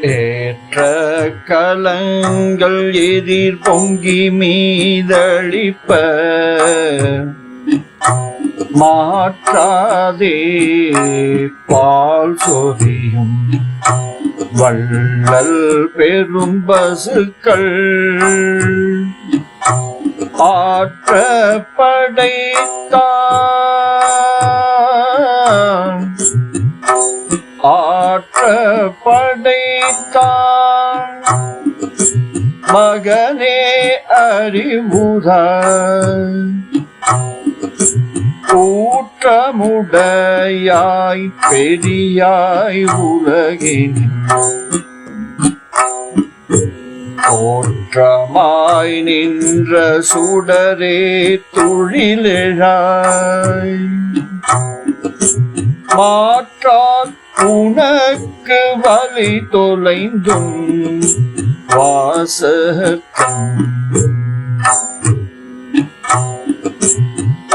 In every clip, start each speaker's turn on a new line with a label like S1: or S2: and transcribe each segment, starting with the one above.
S1: ஏற்ற களங்கள் எதிர் பொங்கி மீதழிப்ப மாற்றாதே பால் சொரியும் வள்ளல் பெரும் பசுக்கள். ஆற்ற படைத்தான். ஆற்ற படைத்தான் மகனே அறிவுதா ஊற்றமுடையாய் பெரியாய் உலகின் தோற்றமாய் நின்ற சுடரே துழிலெழாய். மாற்றால் உனக்கு வழி தொலைந்தும் வாசகம்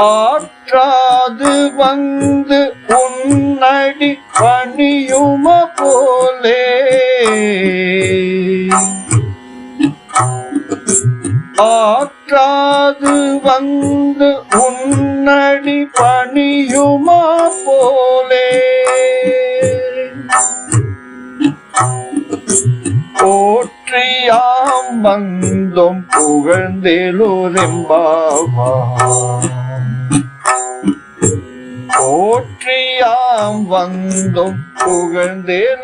S1: ஆற்றாது வந்து உன்னடி பணியும போலே. ஆற்றாது வந்து உன்னடி பணியுமா போலே? போற்றியாம் வந்தோம் புகழ்ந்தேலோரெம்பாவா போற்றியாம் வந்தோம் புகழ்ந்தேலோரெம்பாவா